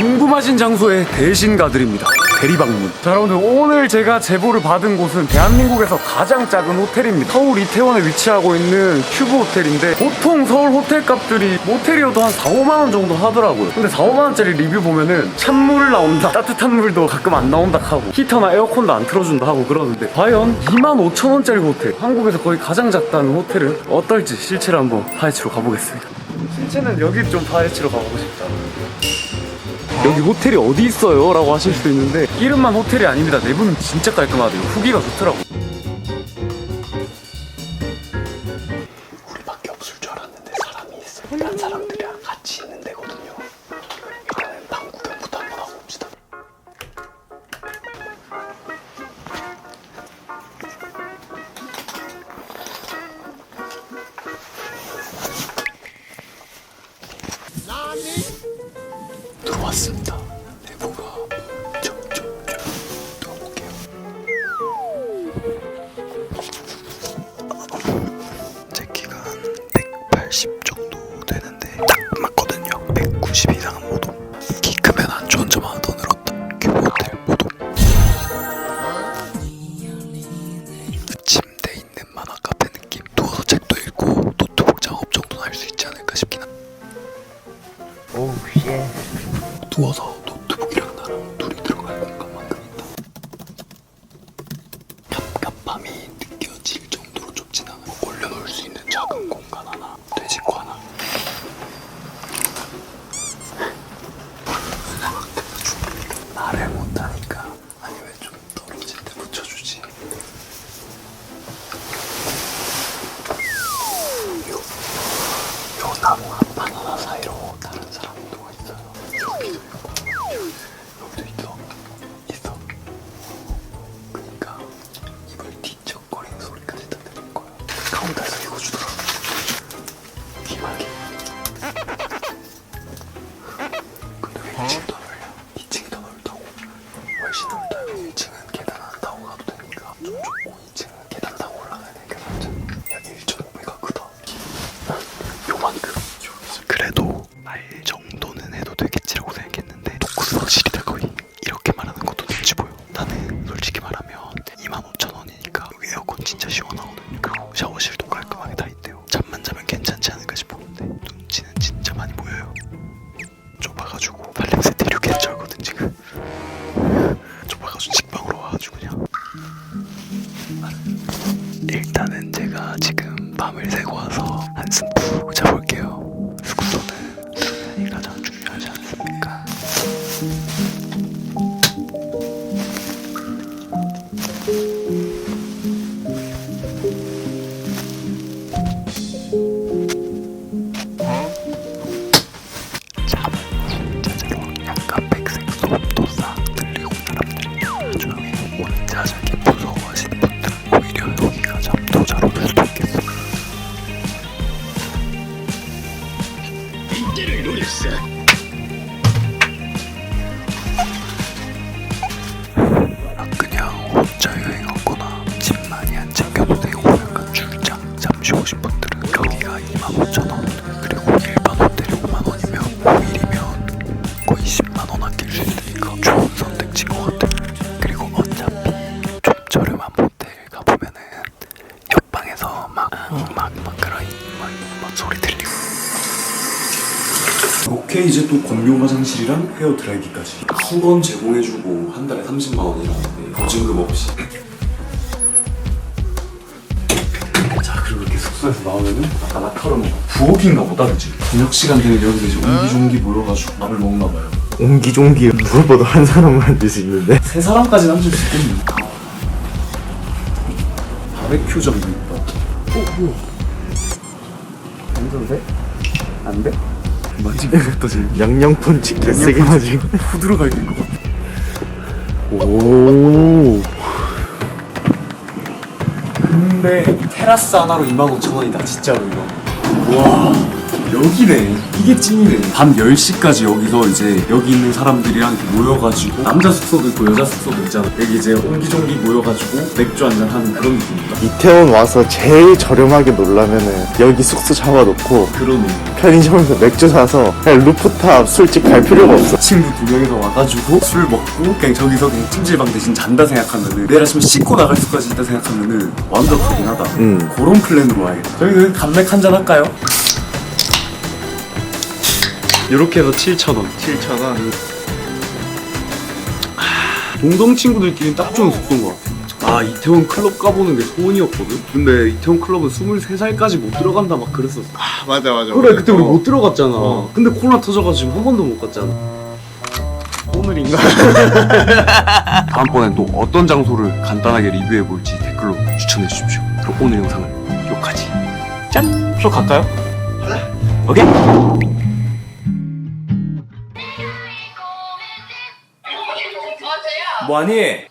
궁금하신 장소에 대신 가드립니다. 대리방문. 자, 여러분들 오늘 제가 제보를 받은 곳은 대한민국에서 가장 작은 호텔입니다. 서울 이태원에 위치하고 있는 큐브 호텔인데 보통 서울 호텔 값들이 모텔이어도 한 4, 5만 원 정도 하더라고요. 근데 4, 5만 원짜리 리뷰 보면은 찬물 나온다, 따뜻한 물도 가끔 안 나온다 하고 히터나 에어컨도 안 틀어준다 하고 그러는데 과연 2만 5천 원짜리 호텔, 한국에서 거의 가장 작다는 호텔은 어떨지 실체로 한번 파헤치러 가보겠습니다. 실체는 여기 좀 파헤치러 가보고 싶다. 여기 호텔이 어디 있어요? 라고 하실 수도 있는데 이름만 호텔이 아닙니다 내부는 진짜 깔끔하대요 후기가 좋더라고 우리밖에 없을 줄 알았는데 사람이 있어. 딴 사람들이랑 같이 있는 데거든요. 일단은 방 구경부터 한번 하고 옵시다. 들어왔습니다. 还是那么短，亲爱。 일단은 제가 지금 밤을 새고 와서 한숨 푹 자볼 아, 그냥 혼자 여행 왔거나 집 많이 안 챙겨도 되고 약간 출장 잠시 오신 오케이 이제 또 공용 화장실이랑 헤어 드라이기까지 수건 제공해주고 한 달에 30만 원이라는데 보증금 없이 자 그리고 이렇게 숙소에서 나오면은 아까 라카로 부엌인가 보다 그치? 저녁 시간 되면 여기서 이제 옹기종기 모여가지고 밥을 먹나 봐요 옹기종기 누가 봐도 한 사람만 앉을 수 있는데 세 사람까지는 앉을 수 있겠네 바베큐 있다 어 뭐야 완전 돼? 안 돼? 만지면 어떠지? 양양펀치 개세게 맞지 후드로 갈것 같아 오. 근데 테라스 하나로 25,000원이다 진짜로 이거. 와 여기네. 이게 찐이네. 밤 10시까지 여기서 이제 여기 있는 사람들이랑 이렇게 모여가지고 남자 숙소도 있고 여자 숙소도 있잖아. 여기 이제 옹기종기 모여가지고 맥주 한잔 하는 그런 느낌이다. 이태원 와서 제일 저렴하게 놀라면은 여기 숙소 잡아놓고 그러네. 편의점에서 맥주 사서 그냥 루프탑 술집 갈 필요가 없어. 친구 두 명이서 와가지고 술 먹고 그냥 저기서 그냥 찜질방 대신 잔다 생각하면은 내일 아침에 씻고 나갈 수까지 있다 생각하면은 완벽하긴 하다. 음. 그런 플랜으로 와야겠다. 저희는 감맥 한잔 할까요? 이렇게 해서 7,000원. 7,000원. 동성 친구들끼리 딱 좋은 숙소인 것 같아. 아 이태원 클럽 가보는 게 소원이었거든. 근데 이태원 클럽은 23살까지 못 들어간다 막 그랬었어. 맞아 맞아. 그래 그때 우리 못 들어갔잖아. 근데 코로나 터져가지고 한 번도 못 갔잖아. 오늘인가? 다음번엔 또 어떤 장소를 간단하게 리뷰해 볼지 댓글로 추천해 주십시오. 그럼 오늘 영상은 여기까지. 짠! 또 갈까요? 오케이? 뭐하니?